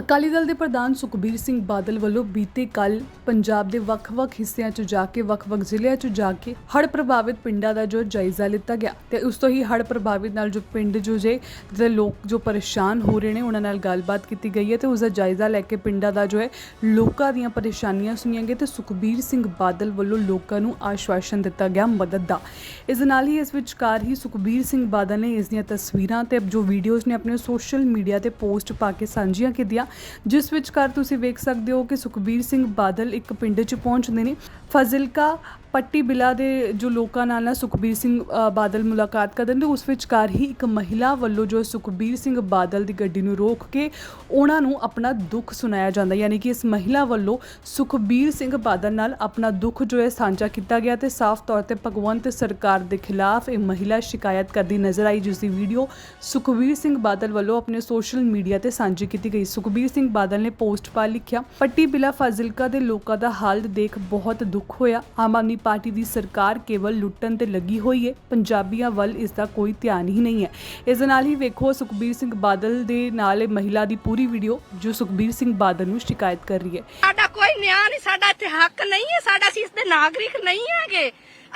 ਅਕਾਲੀ ਦਲ ਦੇ ਪ੍ਰਧਾਨ ਸੁਖਬੀਰ ਸਿੰਘ ਬਾਦਲ ਵੱਲੋਂ ਬੀਤੇ ਕੱਲ ਪੰਜਾਬ ਦੇ ਵੱਖ-ਵੱਖ ਹਿੱਸਿਆਂ 'ਚ ਜਾ ਕੇ, ਵੱਖ-ਵੱਖ ਜ਼ਿਲ੍ਹਿਆਂ 'ਚ ਜਾ ਕੇ ਹੜ੍ਹ ਪ੍ਰਭਾਵਿਤ ਪਿੰਡਾਂ ਦਾ ਜੋ ਜਾਇਜ਼ਾ ਲਿੱਤਾ ਗਿਆ ਤੇ ਉਸ ਤੋਂ ਹੀ ਹੜ੍ਹ ਪ੍ਰਭਾਵਿਤ ਨਾਲ ਜੋ ਪਿੰਡ ਜੋ ਜੇ ਦੇ ਲੋਕ ਜੋ ਪਰੇਸ਼ਾਨ ਹੋ ਰਹੇ ਨੇ, ਉਹਨਾਂ ਨਾਲ ਗੱਲਬਾਤ ਕੀਤੀ ਗਈ ਹੈ ਤੇ ਉਸ ਦਾ ਜਾਇਜ਼ਾ ਲੈ ਕੇ ਪਿੰਡਾਂ ਦਾ ਜੋ ਹੈ, ਲੋਕਾਂ ਦੀਆਂ ਪਰੇਸ਼ਾਨੀਆਂ ਸੁਣੀਆਂ ਗਈਆਂ ਤੇ ਸੁਖਬੀਰ ਸਿੰਘ ਬਾਦਲ ਵੱਲੋਂ ਲੋਕਾਂ ਨੂੰ ਆਸ਼ਵਾਸਨ ਦਿੱਤਾ ਗਿਆ ਮਦਦ ਦਾ। ਇਸ ਨਾਲ ਹੀ ਇਸ ਵਿਚਕਾਰ ਹੀ ਸੁਖਬੀਰ ਸਿੰਘ ਬਾਦਲ ਨੇ ਇਸ ਦੀਆਂ ਤਸਵੀਰਾਂ ਤੇ ਜੋ ਵੀਡੀਓਜ਼ ਨੇ ਆਪਣੇ ਸੋਸ਼ਲ ਮੀਡੀਆ ਤੇ ਪੋਸਟ ਪਾ ਕੇ ਸਾਂਝੀਆਂ ਕੀਤੀਆਂ ਜਿਸ ਵਿਚਕਾਰ ਤੁਸੀਂ ਵੇਖ ਸਕਦੇ ਹੋ ਕਿ ਸੁਖਬੀਰ ਸਿੰਘ ਬਾਦਲ ਇੱਕ ਪਿੰਡ 'ਚ ਪਹੁੰਚਦੇ ਨੇ। ਫਜ਼ਿਲਕਾ ਪੱਟੀ ਬਿਲਾ ਦੇ ਜੋ ਲੋਕਾਂ ਨਾਲ ਨਾ ਸੁਖਬੀਰ ਸਿੰਘ ਬਾਦਲ ਮੁਲਾਕਾਤ ਕਰਦੇ ਨੇ ਉਸ ਵਿਚਕਾਰ ਹੀ ਇੱਕ ਮਹਿਲਾ ਵੱਲੋਂ ਜੋ ਸੁਖਬੀਰ ਸਿੰਘ ਬਾਦਲ ਦੀ ਗੱਡੀ ਨੂੰ ਰੋਕ ਕੇ ਉਹਨਾਂ ਨੂੰ ਆਪਣਾ ਦੁੱਖ ਸੁਣਾਇਆ ਜਾਂਦਾ, ਯਾਨੀ ਕਿ ਇਸ ਮਹਿਲਾ ਵੱਲੋਂ ਸੁਖਬੀਰ ਸਿੰਘ ਬਾਦਲ ਨਾਲ ਆਪਣਾ ਦੁੱਖ ਜੋ ਹੈ ਸਾਂਝਾ ਕੀਤਾ ਗਿਆ ਤੇ ਸਾਫ਼ ਤੌਰ ਤੇ ਭਗਵੰਤ ਸਰਕਾਰ ਦੇ ਖਿਲਾਫ ਇਹ ਮਹਿਲਾ ਸ਼ਿਕਾਇਤ ਕਰਦੀ ਨਜ਼ਰ ਆਈ ਜਿਸ ਦੀ ਵੀਡੀਓ ਸੁਖਬੀਰ ਸਿੰਘ ਬਾਦਲ ਵੱਲੋਂ ਆਪਣੇ ਸੋਸ਼ਲ ਮੀਡੀਆ ਤੇ ਸਾਂਝੀ ਕੀਤੀ ਗਈ। ਸੁਖਬੀਰ ਸਿੰਘ ਬਾਦਲ ਨੇ ਪੋਸਟ ਪਾ ਲਿਖਿਆ ਪੱਟੀ ਬਿਲਾ ਫਾਜ਼ਿਲਕਾ ਦੇ ਲੋਕਾਂ ਦਾ ਹਾਲ ਦੇਖ ਬਹੁਤ ਦੁੱਖ ਹੋਇਆ। ਆਮ ਆਦਮੀ ਪਾਰਟੀ ਦੀ ਸਰਕਾਰ ਕੇਵਲ ਲੁੱਟਣ ਤੇ ਲੱਗੀ ਹੋਈ ਹੈ। ਪੰਜਾਬੀਆਂ ਵੱਲ ਇਸ ਦਾ ਕੋਈ ਧਿਆਨ ਹੀ ਨਹੀਂ ਹੈ। ਇਸ ਦੇ ਨਾਲ ਹੀ ਵੇਖੋ, ਸੁਖਬੀਰ ਸਿੰਘ ਬਾਦਲ ਦੇ ਨਾਲ ਇਹ ਮਹਿਲਾ ਦੀ ਪੂਰੀ ਵੀਡੀਓ ਜੋ ਸੁਖਬੀਰ ਸਿੰਘ ਬਾਦਲ ਨੂੰ ਸ਼ਿਕਾਇਤ ਕਰ ਰਹੀ ਹੈ। ਸਾਡਾ ਕੋਈ ਨਿਆਂ ਨਹੀਂ, ਸਾਡਾ ਇੱਥੇ ਹੱਕ ਨਹੀਂ ਹੈ। ਸਾਡਾ ਅਸੀਂ ਇਸ ਦੇ ਨਾਗਰਿਕ ਨਹੀਂ ਹੈਗੇ।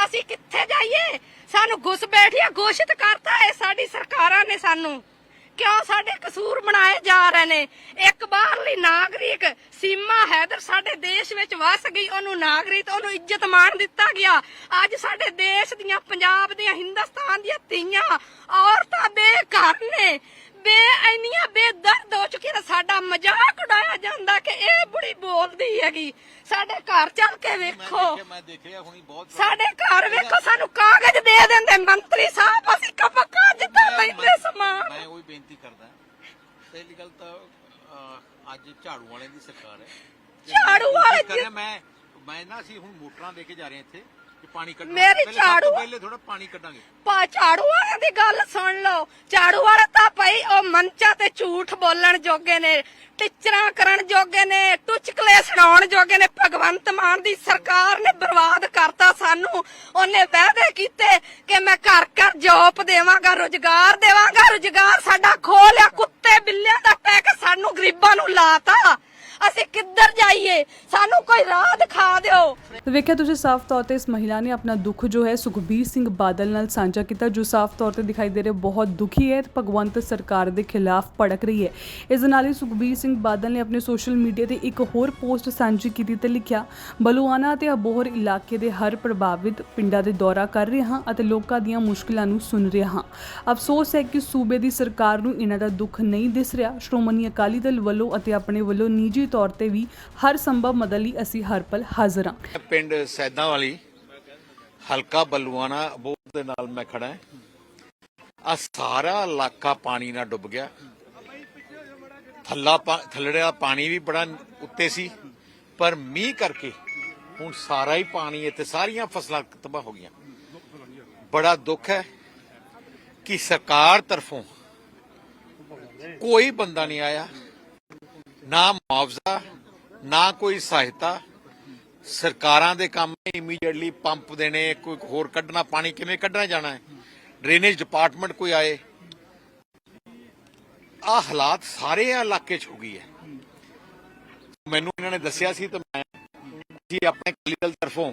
ਅਸੀਂ ਕਿੱਥੇ ਜਾਈਏ? ਸਾਨੂੰ ਘੁਸ ਬੈਠਿਆ, ਘੋਸ਼ਿਤ ਕਰਤਾ ਹੈ ਸਾਡੀ ਸਰਕਾਰਾਂ ਨੇ ਸਾਨੂੰ। ਕਿਉਂ ਸਾਡੇ ਕਸੂਰ ਬਣਾਏ ਜਾ ਰਹੇ ਨੇ? ਇੱਕ ਬਾਹਰਲੀ ਨਾਗਰਿਕ ਸੀਮਾ ਹੈਦਰ ਸਾਡੇ ਦੇਸ਼ ਵਿੱਚ ਵਸ ਗਈ, ਉਹਨੂੰ ਨਾਗਰਿਕ, ਉਹਨੂੰ ਇੱਜ਼ਤ ਮਾਣ ਦਿੱਤਾ ਗਿਆ। ਅੱਜ ਸਾਡੇ ਦੇਸ਼ ਦੀਆਂ, ਪੰਜਾਬ ਦੀਆਂ, ਹਿੰਦੁਸਤਾਨ ਦੀਆਂ ਧੀਆਂ ਔਰਤਾਂ ਬੇਘਰ ਨੇ, ਬੇ ਇੰਨੀਆਂ ਬੇਦਰਦ ਹੋ ਚੁੱਕੀਆਂ ਨੇ ਸਾਡਾ ਮਜ਼ਾਕ ਉਡਾਇਆ ਜਾਂਦਾ ਕਿ ਇਹ ਬੁੜੀ ਬੋਲਦੀ ਹੈਗੀ। ਸਾਡੇ ਘਰ ਚੱਲ ਕੇ ਵੇਖੋ। ਮੈਂ ਦੇਖਿਆ ਹੁਣੀ ਬਹੁਤ ਸਾਡੇ ਘਰ ਵੇਖੋ ਸਾਨੂੰ ਕਾਗਜ਼ ਦੇ ਦਿੰਦੇ ਮੰਤਰੀ ਸਾਹਿਬ। ਅਸੀਂ ਕਪਕਾ ਜਿੱਦਾਂ ਲੈਂਦੇ ਸਮਾਨ। ਮੈਂ ਉਹੀ ਬੇਨਤੀ ਕਰਦਾ। ਪਹਿਲੀ ਗੱਲ ਤਾਂ ਅੱਜ ਝਾੜੂ ਵਾਲਿਆਂ ਦੀ ਸਰਕਾਰ ਹੈ। ਝਾੜੂ ਵਾਲੇ ਮੈਂ ਮੈਂ ਨਾ ਅਸੀਂ ਹੁਣ ਮੋਟਰਾਂ ਲੈ ਕੇ ਜਾ ਰਹੇ ਇੱਥੇ। ਪਾਣੀ ਕੱਢਣਾ। ਮੇਰੀ ਪਹਿਲੇ ਸਭ ਤੋਂ ਝਾੜੂ- ਪਹਿਲੇ ਥੋੜਾ ਪਾਣੀ ਕੱਢਾਂਗੇ। ਪਾ ਝਾੜੂ ਵਾਲਿਆਂ ਦੀ ਗੱਲ ਸੁਣ ਲਓ। ਝਾੜੂ ਵਾਲਾ ਤਾਂ ਭਾਈ ਉਹ ਮੰਚਾਂ ਤੇ ਝੂਠ ਬੋਲਣ ਜੋਗੇ ਨੇ ਟਿਚਰਾਂ ਕਰਨ ਜੋਗੇ ਨੇ ਟੁਚਕਲੇ ਸੁਣਾਉਣ ਜੋਗੇ ਨੇ। ਭਗਵੰਤ ਮਾਨ ਦੀ ਸਰਕਾਰ ਨੇ ਬਰਬਾਦ ਕਰਤਾ ਸਾਨੂੰ। ਉਹਨੇ ਵਾਅਦੇ ਕੀਤੇ ਕਿ ਮੈਂ ਘਰ ਘਰ ਜੋਬ ਦੇਵਾਂਗਾ ਰੁਜ਼ਗਾਰ ਦੇਵਾਂਗਾ। ਰੁਜ਼ਗਾਰ ਸਾਡਾ ਖੋਹ ਲਿਆ ਕੁੱਤੇ ਬਿੱਲਿਆਂ ਦਾ ਟੈਕ ਸਾਨੂੰ ਗਰੀਬਾਂ ਨੂੰ ਲਾਤਾ। ਅਸੀਂ ਕਿੱਧਰ ਜਾਈਏ? ਸਾਨੂੰ ਕੋਈ ਰਾਹ ਦਿਖਾ ਦਿਓ। ਵੇਖਿਆ ਤੁਸੀਂ ਸਾਫ਼ ਤੌਰ ਤੇ ਇਸ ਮਹਿਲਾ ਨੇ ਆਪਣਾ ਦੁੱਖ ਜੋ ਹੈ ਸੁਖਬੀਰ ਸਿੰਘ ਬਾਦਲ ਨਾਲ ਸਾਂਝਾ ਕੀਤਾ, ਜੋ ਸਾਫ਼ ਤੌਰ ਤੇ ਦਿਖਾਈ ਦੇ ਰਿਹਾ ਬਹੁਤ ਦੁਖੀ ਹੈ ਤੇ ਭਗਵੰਤ ਸਰਕਾਰ ਦੇ ਖਿਲਾਫ ਭੜਕ ਰਹੀ ਹੈ। ਇਸ ਦੇ ਨਾਲ ਹੀ ਸੁਖਬੀਰ ਸਿੰਘ ਬਾਦਲ ਨੇ ਆਪਣੇ ਸੋਸ਼ਲ ਮੀਡੀਆ ਤੇ ਇੱਕ ਹੋਰ ਪੋਸਟ ਸਾਂਝੀ ਕੀਤੀ ਤੇ ਲਿਖਿਆ ਬਲੂਆਣਾ ਤੇ ਅਬੋਹਰ ਇਲਾਕੇ ਦੇ ਹਰ ਪ੍ਰਭਾਵਿਤ ਪਿੰਡਾਂ ਦੇ ਦੌਰਾ ਕਰ ਰਿਹਾ ਹਾਂ ਅਤੇ ਲੋਕਾਂ ਦੀਆਂ ਮੁਸ਼ਕਲਾਂ ਨੂੰ ਸੁਣ ਰਿਹਾ ਹਾਂ। ਅਫਸੋਸ ਹੈ ਕਿ ਸੂਬੇ ਦੀ ਸਰਕਾਰ ਨੂੰ ਇਹਨਾਂ ਦਾ ਦੁੱਖ ਨਹੀਂ ਦਿਸ ਰਿਹਾ। ਸ਼੍ਰੋਮਣੀ ਅਕਾਲੀ ਦਲ ਵੱਲੋਂ ਅਤੇ ਆਪਣੇ ਵੱਲੋਂ ਨਿੱਜੀ ਤੌਰ ਤੇ ਵੀ ਹਰ ਸੰਭਵ ਮਦਦ ਲਈ ਅਸੀਂ ਹਰ ਪਲ ਹਾਜ਼ਰ ਹਾਂ। ਪਿੰਡ ਸੈਦਾਂ ਵਾਲੀ ਹਲਕਾ ਬੱਲੂਆਣਾ ਬੋਰ ਦੇ ਨਾਲ ਮੈਂ ਖੜਾ ਹਾਂ। ਆ ਸਾਰਾ ਇਲਾਕਾ ਪਾਣੀ ਨਾਲ ਡੁੱਬ ਗਿਆ। ਥੱਲਾ ਥੱਲੜਿਆ ਪਾਣੀ ਵੀ ਬੜਾ ਉੱਤੇ ਸੀ, ਪਰ ਮੀਂਹ ਕਰਕੇ ਹੁਣ ਸਾਰਾ ਹੀ ਪਾਣੀ ਇੱਥੇ ਸਾਰੀਆਂ ਫਸਲਾਂ ਤਬਾਹ ਹੋ ਗਈਆਂ। ਬੜਾ ਦੁੱਖ ਹੈ ਕਿ ਸਰਕਾਰ ਤਰਫੋਂ ਕੋਈ ਬੰਦਾ ਨਹੀਂ ਆਇਆ। ਨਾ ਮੁਆਵਜ਼ਾ, ਨਾ ਕੋਈ ਸਹਾਇਤਾ। ਸਰਕਾਰਾਂ ਦੇ ਕੰਮ ਇਮੀਡੀਏਟਲੀ ਪੰਪ ਦੇਣੇ, ਕੋਈ ਹੋਰ ਕੱਢਣਾ, ਪਾਣੀ ਕਿਵੇਂ ਕੱਢਣਾ ਜਾਣਾ ਹੈ? ਡਰੇਨੇਜ ਡਿਪਾਰਟਮੈਂਟ ਕੋਈ ਆਏ। ਆ ਹਾਲਾਤ ਸਾਰੇ ਇਲਾਕੇ 'ਚ ਹੋ ਗਈ ਹੈ। ਮੈਨੂੰ ਇਹਨਾਂ ਨੇ ਦੱਸਿਆ ਸੀ ਤਾਂ ਮੈਂ ਜੀ ਆਪਣੇ ਅਕਾਲੀ ਦਲ ਤਰਫੋਂ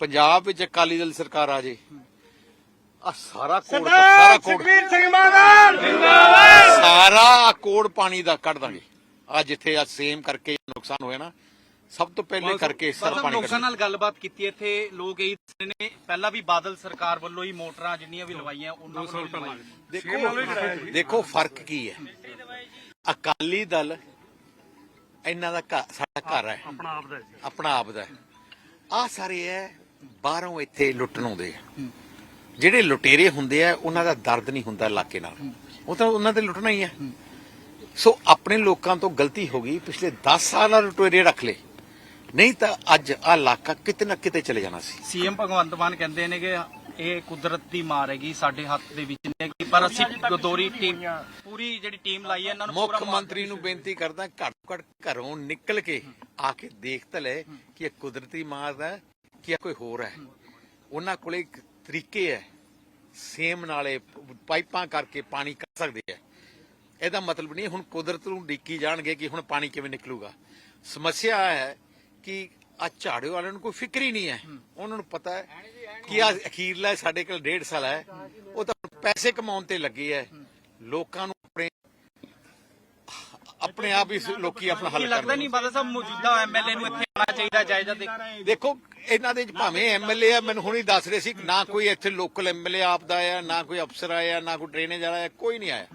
ਪੰਜਾਬ ਵਿੱਚ ਅਕਾਲੀ ਦਲ ਸਰਕਾਰ ਆ ਜੇ। ਆ ਸਾਰਾ ਕੋੜ ਸਾਰਾ ਕੋੜ ਸਿੰਘ ਬਾਦਲ! ਸਾਰਾ ਕੋੜ ਪਾਣੀ ਦਾ ਕੱਢ ਦਾਂਗੇ। ਆ ਜਿੱਥੇ ਆ ਸੇਮ ਕਰਕੇ ਨੁਕਸਾਨ ਹੋਇਆ ਨਾ ਸਭ ਤੋਂ ਪਹਿਲੇ ਕਰਕੇ ਸਰ ਪਾਣੀ ਲੋਕਾਂ ਨਾਲ ਗੱਲਬਾਤ ਕੀਤੀ ਇੱਥੇ ਲੋਕ ਇਹ ਨੇ ਪਹਿਲਾਂ ਵੀ ਬਾਦਲ ਸਰਕਾਰ ਵੱਲੋਂ ਹੀ ਮੋਟਰਾਂ ਜਿੰਨੀਆਂ ਵੀ ਲਵਾਈਆਂ ਉਹਨਾਂ ਲਵਾਈਆਂ। ਦੇਖੋ ਦੇਖੋ ਫ਼ਰਕ ਕੀ ਹੈ। ਅਕਾਲੀ ਦਲ ਇਹਨਾਂ ਦਾ ਘਰ ਸਾਡਾ ਘਰ ਹੈ। ਆਪਣਾ ਆਪ ਦਾ ਜੀ। ਆਪਣਾ ਆਪ ਦਾ ਆ ਸਾਰੇ ਹੈ ਬਾਹਰੋਂ ਇੱਥੇ ਲੁੱਟਣ ਆਉਂਦੇ ਆ। ਜਿਹੜੇ ਲੁਟੇਰੇ ਹੁੰਦੇ ਆ ਉਹਨਾਂ ਦਾ ਦਰਦ ਨਹੀਂ ਹੁੰਦਾ ਇਲਾਕੇ ਨਾਲ। ਉਹ ਤਾਂ ਉਹਨਾਂ ਤੇ ਲੁੱਟਣਾ ਹੀ ਹੈ ਸੋ ਆਪਣੇ ਲੋਕਾਂ ਤੋਂ ਗਲਤੀ ਹੋ ਗਈ ਪਿਛਲੇ 10 ਸਾਲਾਂ ਲੁਟੇਰੇ ਰੱਖ ਲਏ। ਨਹੀਂ ਤਾਂ ਅੱਜ ਆ ਇਲਾਕਾ ਕਿਤੇ ਨਾ ਕਿਤੇ ਚਲੇ ਜਾਣਾ ਸੀ। ਸੀਐਮ ਭਗਵੰਤ ਮਾਨ ਕਹਿੰਦੇ ਨੇ ਕਿ ਇਹ ਕੁਦਰਤ ਦੀ ਮਾਰ ਹੈਗੀ ਸਾਡੇ ਹੱਥ ਦੇ ਵਿੱਚ ਨਹੀਂ ਹੈਗੀ ਪਰ ਅਸੀਂ ਗਦੋਰੀ ਟੀਮ ਪੂਰੀ ਜਿਹੜੀ ਟੀਮ ਲਾਈ ਹੈ ਇਹਨਾਂ ਨੂੰ ਮੁੱਖ ਮੰਤਰੀ ਨੂੰ ਬੇਨਤੀ ਕਰਦਾ ਘੱਟ ਘੱਟ ਘਰੋਂ ਨਿਕਲ ਕੇ ਆ ਕੇ ਦੇਖ ਤਾਂ ਲੈ ਕਿ ਇਹ ਕੁਦਰਤੀ ਮਾਰ ਹੈ। ਕਿ ਕੋਈ ਹੋਰ ਹੈ? ਉਹਨਾਂ ਕੋਲੇ ਇੱਕ ਤਰੀਕੇ ਹੈ ਸੇਮ ਨਾਲੇ ਪਾਈਪਾਂ ਕਰਕੇ ਪਾਣੀ ਕੱਢ ਸਕਦੇ ਹੈ। ਇਹਦਾ ਮਤਲਬ ਨਹੀਂ ਹੁਣ ਕੁਦਰਤ ਨੂੰ ਡਿੱਕੀ ਜਾਣਗੇ ਕਿ ਹੁਣ ਪਾਣੀ ਕਿਵੇਂ ਨਿਕਲੂਗਾ। ਸਮੱਸਿਆ ਹੈ ਕਿ ਆ ਝਾੜੂ ਵਾਲਿਆਂ ਨੂੰ ਕੋਈ ਫਿਕਰ ਹੀ ਨਹੀਂ ਹੈ। ਉਹਨਾਂ ਨੂੰ ਪਤਾ ਹੈ ਕਿ ਆ ਅਖੀਰਲਾ ਸਾਡੇ ਕੋਲ ਡੇਢ ਸਾਲ ਹੈ। ਉਹ ਤਾਂ ਪੈਸੇ ਕਮਾਉਣ ਤੇ ਲੱਗੇ ਹੈ। ਲੋਕਾਂ ਨੂੰ ਆਪਣੇ ਆਪਣੇ ਆਪ ਹੀ ਲੋਕੀ ਆਪਣਾ ਹੱਲ ਲੱਗਦਾ ਕਰ ਨਹੀਂ ਬਾਦਲ ਸਾਹਿਬ ਮੌਜੂਦਾ ਐਮਐਲਏ ਨੂੰ ਇੱਥੇ ਆਉਣਾ ਚਾਹੀਦਾ ਜਾਇਜ਼ਾ ਦੇ ਦੇਖੋ ਇਹਨਾਂ ਦੇ ਭਾਵੇਂ ਐਮਐਲਏ ਆ ਮੈਨੂੰ ਹੁਣੀ ਦੱਸ ਰਹੇ ਸੀ ਨਾ ਕੋਈ ਇੱਥੇ ਲੋਕਲ ਐਮਐਲਏ ਆਪਦਾ ਆਇਆ ਨਾ ਕੋਈ ਅਫਸਰ ਆਇਆ ਨਾ ਕੋਈ ਡਰੇਨੇਜ ਵਾਲਾ ਆਇਆ ਕੋਈ ਨਹੀਂ ਆਇਆ।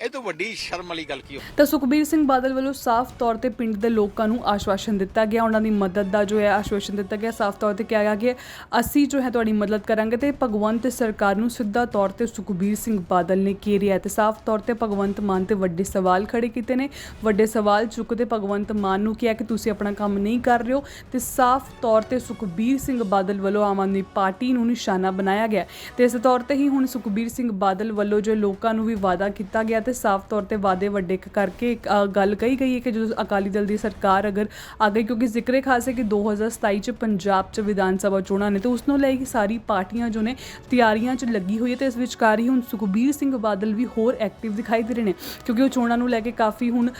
ਇਹ ਤੋਂ ਵੱਡੀ ਸ਼ਰਮ ਵਾਲੀ ਗੱਲ ਕੀ ਹੋ ਤਾਂ ਸੁਖਬੀਰ ਸਿੰਘ ਬਾਦਲ ਵੱਲੋਂ ਸਾਫ਼ ਤੌਰ ਤੇ ਪਿੰਡ ਦੇ ਲੋਕਾਂ ਨੂੰ ਆਸ਼ਵਾਸਨ ਦਿੱਤਾ ਗਿਆ। ਉਹਨਾਂ ਦੀ ਮਦਦ ਦਾ ਜੋ ਹੈ ਆਸ਼ਵਾਸਨ ਦਿੱਤਾ ਗਿਆ, ਸਾਫ਼ ਤੌਰ ਤੇ ਕਿਹਾ ਗਿਆ ਕਿ ਅਸੀਂ ਜੋ ਹੈ ਤੁਹਾਡੀ ਮਦਦ ਕਰਾਂਗੇ ਤੇ ਭਗਵੰਤ ਸਰਕਾਰ ਨੂੰ ਸਿੱਧਾ ਤੌਰ ਤੇ ਸੁਖਬੀਰ ਸਿੰਘ ਬਾਦਲ ਨੇ ਘੇਰਿਆ ਤੇ ਸਾਫ਼ ਤੌਰ ਤੇ ਭਗਵੰਤ ਮਾਨ ਤੇ ਵੱਡੇ ਸਵਾਲ ਖੜੇ ਕੀਤੇ ਨੇ। ਵੱਡੇ ਸਵਾਲ ਚੁੱਕਦੇ ਭਗਵੰਤ ਮਾਨ ਨੂੰ ਕਿਹਾ ਕਿ ਤੁਸੀਂ ਆਪਣਾ ਕੰਮ ਨਹੀਂ ਕਰ ਰਹੇ ਹੋ ਤੇ ਸਾਫ਼ ਤੌਰ ਤੇ ਸੁਖਬੀਰ ਸਿੰਘ ਬਾਦਲ ਵੱਲੋਂ ਆਮ ਆਦਮੀ ਪਾਰਟੀ ਨੂੰ ਨਿਸ਼ਾਨਾ ਬਣਾਇਆ ਗਿਆ। ਤੇ ਇਸ ਤੌਰ ਤੇ ਹੀ ਹੁਣ ਸੁਖਬੀਰ ਸਿੰਘ ਬਾਦਲ ਵੱਲੋਂ ਜੋ ਲੋਕਾਂ ਨੂੰ ਵੀ ਵਾਅਦਾ ਕੀਤਾ ਗਿਆ ਤੇ ਸਾਫ਼ ਤੌਰ ਤੇ ਵਾਅਦੇ ਵੱਡੇ ਕਰਕੇ ਇੱਕ, ਗੱਲ ਕਹੀ ਗਈ ਹੈ ਕਿ ਜਦੋਂ ਅਕਾਲੀ ਦਲ ਦੀ ਸਰਕਾਰ ਅਗਰ ਆ ਗਈ ਕਿਉਂਕਿ ਜ਼ਿਕਰੇ ਖਾਸ ਹੈ ਕਿ 2027 ਚ ਪੰਜਾਬ ਚ ਵਿਧਾਨ ਸਭਾ ਚੋਣਾਂ ਨੇ ਤੇ ਉਸ ਨੂੰ ਲੈ ਕੇ ਸਾਰੀ ਪਾਰਟੀਆਂ ਜੋ ਨੇ ਤਿਆਰੀਆਂ ਚ ਲੱਗੀ ਹੋਈ ਹੈ ਤੇ ਇਸ ਵਿਚਕਾਰ ਹੀ ਹੁਣ ਸੁਖਬੀਰ ਸਿੰਘ ਬਾਦਲ ਵੀ ਹੋਰ ਐਕਟਿਵ ਦਿਖਾਈ ਦੇ ਰਹੇ ਨੇ ਕਿਉਂਕਿ ਉਹ ਚੋਣਾਂ ਨੂੰ ਲੈ ਕੇ ਕਾਫੀ ਹੁਣ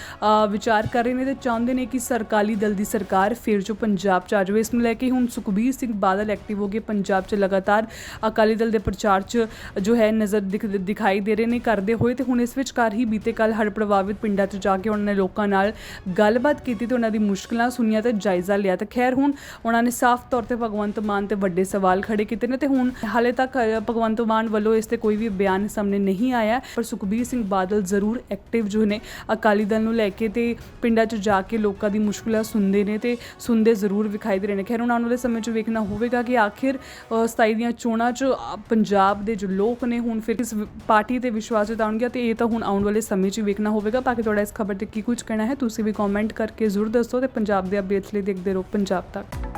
ਵਿਚਾਰ ਕਰ ਰਹੇ ਨੇ ਤੇ ਚਾਹੁੰਦੇ ਨੇ ਕਿ ਸਰਕਾਲੀ ਦਲ ਦੀ ਸਰਕਾਰ ਫਿਰ ਜੋ ਪੰਜਾਬ ਚ ਆ ਜਾਵੇ। ਇਸ ਨੂੰ ਲੈ ਕੇ ਹੁਣ ਸੁਖਬੀਰ ਸਿੰਘ ਬਾਦਲ ਐਕਟਿਵ ਹੋ ਗਏ ਪੰਜਾਬ ਚ ਲਗਾਤਾਰ ਅਕਾਲੀ ਦਲ ਦੇ ਪ੍ਰਚਾਰ ਚ ਜੋ ਹੈ ਨਜ਼ਰ ਦਿਖ- ਦਿਖਾਈ ਦੇ ਰਹੇ ਨੇ ਕਰਦੇ ਹੋਏ ਤੇ ਹੁਣ ਇਸ ਵਿੱਚ ਵਿਚਕਾਰ ਹੀ ਬੀਤੇ ਕੱਲ ਹੜ੍ਹ ਪ੍ਰਭਾਵਿਤ ਪਿੰਡਾਂ 'ਚ ਜਾ ਕੇ ਉਹਨਾਂ ਨੇ ਲੋਕਾਂ ਨਾਲ ਗੱਲਬਾਤ ਕੀਤੀ ਤੇ ਉਹਨਾਂ ਦੀ ਮੁਸ਼ਕਲਾਂ ਸੁਣੀਆਂ ਤੇ ਜਾਇਜ਼ਾ ਲਿਆ। ਤੇ ਖੈਰ ਹੁਣ ਉਹਨਾਂ ਨੇ ਸਾਫ਼ ਤੌਰ ਤੇ ਭਗਵੰਤ ਮਾਨ ਤੇ ਵੱਡੇ ਸਵਾਲ ਖੜੇ ਕੀਤੇ ਨੇ ਤੇ ਹੁਣ ਹਾਲੇ ਤੱਕ ਭਗਵੰਤ ਮਾਨ ਵੱਲੋਂ ਇਸ ਤੇ ਕੋਈ ਵੀ ਬਿਆਨ ਸਾਹਮਣੇ ਨਹੀਂ ਆਇਆ। ਪਰ ਸੁਖਬੀਰ ਸਿੰਘ ਬਾਦਲ ਜ਼ਰੂਰ ਐਕਟਿਵ ਜੋ ਨੇ ਅਕਾਲੀ ਦਲ ਨੂੰ ਲੈ ਕੇ ਤੇ ਪਿੰਡਾਂ 'ਚ ਜਾ ਕੇ ਲੋਕਾਂ ਦੀ ਮੁਸ਼ਕਲਾਂ ਸੁਣਦੇ ਨੇ ਤੇ ਸੁਣਦੇ ਜ਼ਰੂਰ ਵਿਖਾਈ ਦੇ ਰਹੇ ਨੇ। ਖੈਰ ਹੁਣ ਆਉਣ ਵਾਲੇ ਸਮੇਂ 'ਚ ਵੇਖਣਾ ਹੋਵੇਗਾ ਕਿ ਆਖਿਰ ਅ, 27 ਦੀਆਂ ਚੋਣਾਂ 'ਚ ਪੰਜਾਬ ਦੇ ਜੋ ਲੋਕ ਨੇ ਹੁਣ ਫਿਰ ਇਸ ਪਾਰਟੀ ਤੇ ਵਿਸ਼ਵਾਸ ਜਤਾਉਣਗੇ ਤੇ ਇਹ ਤਾਂ ਹੁਣ ਆਉਣ ਵਾਲੇ ਸਮੇਂ 'ਚ ਵੇਖਣਾ ਹੋਵੇਗਾ। ਬਾਕੀ ਤੁਹਾਡਾ ਇਸ ਖਬਰ ਤੇ ਕੀ ਕੁਝ ਕਹਿਣਾ ਹੈ, ਤੁਸੀਂ ਵੀ ਕਮੈਂਟ ਕਰਕੇ ਜ਼ਰੂਰ ਦੱਸੋ ਤੇ ਪੰਜਾਬ ਦੇ ਅਪਡੇਟਸ ਲਈ ਦੇਖਦੇ ਰਹੋ ਪੰਜਾਬ ਤੱਕ।